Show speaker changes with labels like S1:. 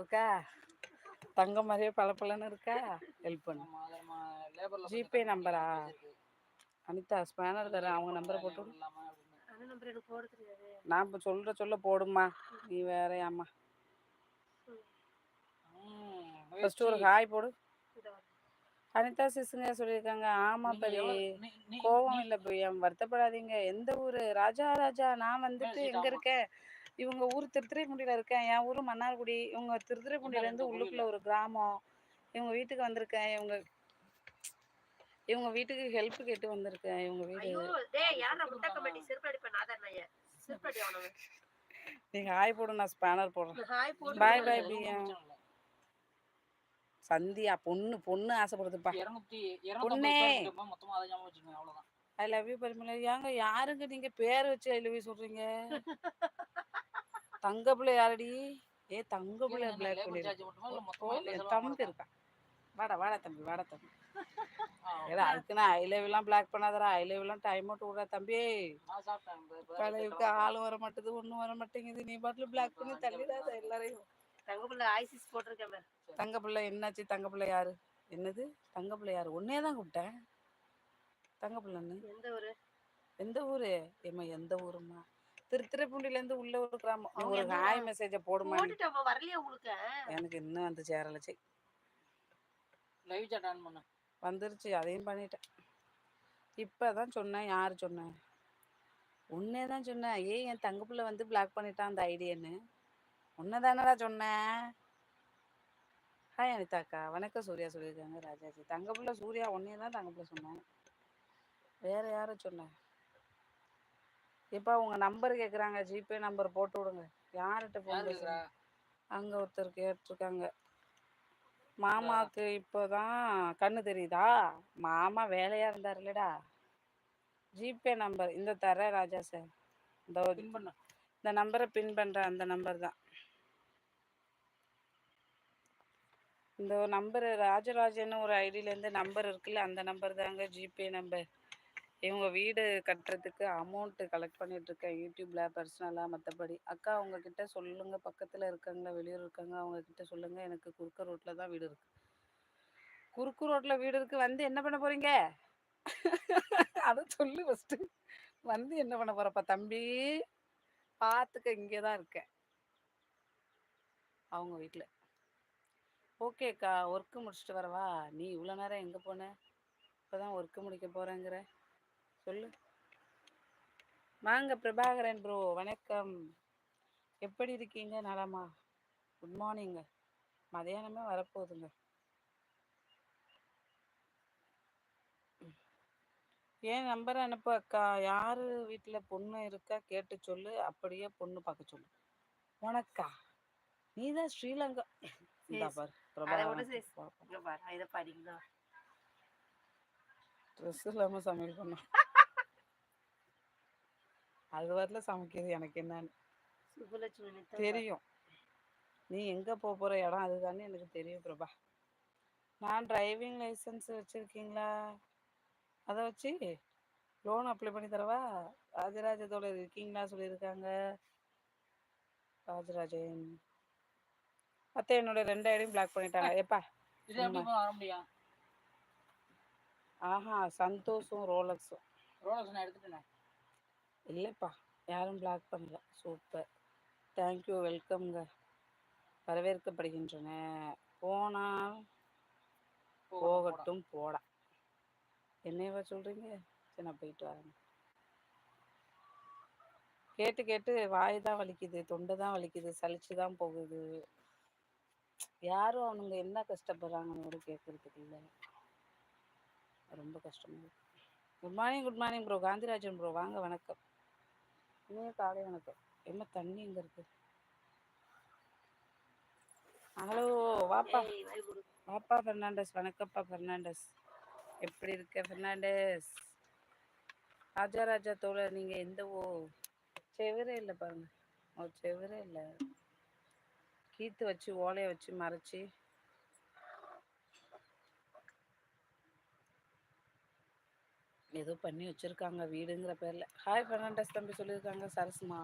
S1: இருக்கா? தங்க மாதிரியே பளபளன்னு இருக்கா? ஹெல்ப் பண்ணு. ஜிபே நம்பரா. அனிதா ஸ்பேனர் தரேன் அவங்க நம்பரை போட்டு நான் இப்போ சொல்கிற சொல்ல போடுமா நீ வேறையாம்மா
S2: ம்,
S1: ஃபர்ஸ்ட் ஒரு. ஹாய் போடு. அனிதா சிசுங்க சொல்லியிருக்காங்க. ஆமா
S2: நீங்க
S1: பரி
S2: எவ்வளவு- நீ- நீ-
S1: கோவம் இல்லை பிரியம் வருத்தப்படாதீங்க. எந்த ஊரு? ராஜா ராஜா நான் வந்துட்டு எங்க. இருக்கேன்? இவங்க ஊர் திருத்துறைப்பூண்டியில இருக்கேன். என் ஊரு மன்னார்குடி. இவங்க திருத்துறைப்பூண்டியில இருந்து
S2: எனக்கு
S1: உள்ளுக்குள்ள ஒரு கிராமம். இவங்க வீட்டுக்கு வந்திருக்கேன். இவங்க இவங்க வீட்டுக்கு ஹெல்ப் கேட்டு வந்திருக்கேன். இவங்க வீடு நீங்க ஹாய் போடு நான் ஸ்பேனர் போடுறேன். பிரியா.
S2: பிரச்சனை இல்ல.
S1: சந்தியா பொண்ணு பொண்ணு ஆசைப்படுதுப்பா. பொண்ணே. ஐ லவ் யூ பரிமளா ஏங்க யாருங்க நீங்க பேர் வச்சு ஐ லவ் யூ சொல்றீங்க? தங்க பிள்ளை யாரடி? ஏ தங்க பிள்ளை பிளாக் என்
S2: செலவும்
S1: தம்பி? இருக்கான் வாடா வாடா தம்பி வாடா தம்பி. ஏடா அதுக்குன்னா ஐ லவ் எல்லாம் பிளாக் பண்ணாதடா. ஐ லவ் எல்லாம் டைம் அவுட் விடுறா தம்பி. கலைவுக்கு. ஆள் வர மாட்டேது ஒன்றும் வர மாட்டேங்குது. நீ பாட்டில் பிளாக் பண்ணி தள்ளிடாத எல்லாரையும்.
S3: தங்க பிள்ளை ஐசிஸ் போட்டிருக்கேன்.
S1: தங்க பிள்ளை என்னாச்சு? தங்க பிள்ளை யாரு? என்னது? தங்க பிள்ளை யாரு? உன்னே தான் கூப்பிட்டேன். தங்க பிள்ளைன்னு
S3: எந்த ஊரு?
S1: எந்த ஊரு? ஏம்மா எந்த ஊருமா திருத்துறைப்பூண்டில இருந்து உள்ள ஒரு கிராமம். ஒரு? ஹாய் மெசேஜ போடுமா
S3: வரலையா உங்களுக்கு
S1: எனக்கு இன்னும் வந்து சேரல சரி
S2: Live chat on பண்ணு.
S1: வந்துருச்சு அதையும் பண்ணிட்டேன். இப்பதான் சொன்னேன் யாரு சொன்னேன் உன்னே தான் சொன்னேன் ஏன் என் தங்க பிள்ளை வந்து பிளாக் பண்ணிட்டான் அந்த ஐடியன்னு. உன்னை தானடா சொன்னேன் ஹாய் அனிதாக்கா. வணக்கம் சூர்யா சொல்லியிருக்காங்க ராஜாஜி. தங்க பிள்ளை சூர்யா உன்னே தான் தங்க பிள்ளை சொன்னேன். வேற யாரை சொன்னேன் இப்போ உங்க நம்பர் கேக்குறாங்க ஜிபே நம்பர் போட்டு விடுங்க. யார்கிட்ட
S2: யார்
S1: ஃபோன்? பேசுறேன் அங்க ஒருத்தர் கேட்டிருக்காங்க. மாமாக்கு இப்போதான் கண்ணு தெரியுதா? மாமா வேலையா இருந்தார் இல்லடா ஜிபே நம்பர் இந்த தர ராஜா சார். இந்த. இந்த நம்பரை பின் பண்ற அந்த நம்பர் தான். இந்த நம்பர் ராஜராஜன் ஒரு ஐடியில இருந்து நம்பர் இருக்குல்ல அந்த நம்பர் தாங்க ஜிபே நம்பர். இவங்க வீடு கட்டுறதுக்கு அமௌண்ட்டு கலெக்ட் பண்ணிட்டு இருக்கேன் யூடியூப்ல பர்சனலா மற்றபடி அக்கா அவங்கக்கிட்ட சொல்லுங்கள் சொல்லுங்க. பக்கத்துல இருக்காங்களா வெளியூர் இருக்காங்க அவங்க கிட்ட சொல்லுங்க. எனக்கு குறுக்கு ரோட்ல தான் வீடு இருக்கு. குறுக்கு ரோட்ல வீடு இருக்கு. வந்து என்ன பண்ண போறீங்க? அதை சொல்லு ஃபஸ்ட்டு வந்து என்ன பண்ண போறப்பா தம்பி பார்த்துக்க இங்கே தான் இருக்கேன். அவங்க வீட்டில் ஓகேக்கா ஒர்க்கு முடிச்சுட்டு வரவா? நீ இவ்வளோ நேரம் எங்கே போன? இப்போ தான் ஒர்க்கு முடிக்க போகிறேங்கிற சொல்லு. வாங்க பிரபாகரன் ப்ரோ வணக்கம். எப்படி இருக்கீங்க? நலமா? குட் மார்னிங்க மதியானமே வரப்போகுதுங்க. ஏன் நம்பர் அனுப்பு அக்கா? யாரு வீட்டில் பொண்ணு இருக்கா? கேட்டு சொல்லு. அப்படியே பொண்ணு பார்க்க சொல்லு. உனக்கா? நீ தான் ஸ்ரீலங்கா. இந்தா
S3: Yes.
S1: பாரு
S3: அதை விட
S1: பிரபாகரன்
S3: சரி.
S1: பார்ப்போம்
S3: இங்க பாரு இதை பாருங்க
S1: ட்ரெஸ் இல்லாமல் சமையல் பண்ணோம் அது வரல சமைக்கிறது எனக்கு என்னன்னு.
S3: சுப்புலட்சுமி நித்தம்
S1: தெரியும். நீ எங்கே போக போகிற இடம் அதுதானே எனக்கு தெரியும் பிரபா. நான் டிரைவிங் லைசன்ஸ் வச்சுருக்கீங்களா? அதை வச்சு லோன் அப்ளை பண்ணி தரவா? ராஜராஜத்தோட இருக்கீங்களா சொல்லியிருக்காங்க. ராஜராஜன். அத்தை என்னோட ரெண்டு ஐடியும் பிளாக் பண்ணிட்டாங்க. எப்பா? ஆஹா சந்தோஷும் ரோலக்ஸும்.
S2: Rolex நான் எடுத்துட்டேனே.
S1: இல்லைப்பா யாரும் பிளாக் பண்ணல. சூப்பர் தேங்க்யூ வெல்கம்ங்க வரவேற்கப்படுகின்றன. போனால்
S2: போகட்டும், போடா.
S1: என்னையவா சொல்றீங்க? சரி நான் போயிட்டு வரேன். கேட்டு கேட்டு வாய் தான் வலிக்குது தொண்டை தான் வலிக்குது சலிச்சு தான் போகுது. யாரும் அவனுங்க என்ன கஷ்டப்படுறாங்கன்னு கூட கேட்கறதுக்கு இல்லை. ரொம்ப கஷ்டமா இருக்கு. Good morning good morning bro Gandhirajan bro வாங்க வணக்கம். இனிய காலை வணக்கம். என்ன தண்ணி இங்க இருக்கு? ஹலோ வாப்பா. வாப்பா பெர்னாண்டஸ் வணக்கம்ப்பா பெர்னாண்டஸ். எப்படி இருக்க பெர்னாண்டஸ்? ராஜா ராஜா தோழர் நீங்க எந்த ஓ செவரே இல்லை பாருங்க. ஓ செவரே இல்லை. கீத்து வச்சு ஓலையை வச்சு மறைச்சி ஏதோ பண்ணி வச்சிருக்காங்க வீடுங்கிற பேரில். ஹாய் ஃபெர்னாண்டஸ் தம்பி சொல்லியிருக்காங்க சரஸ்மா.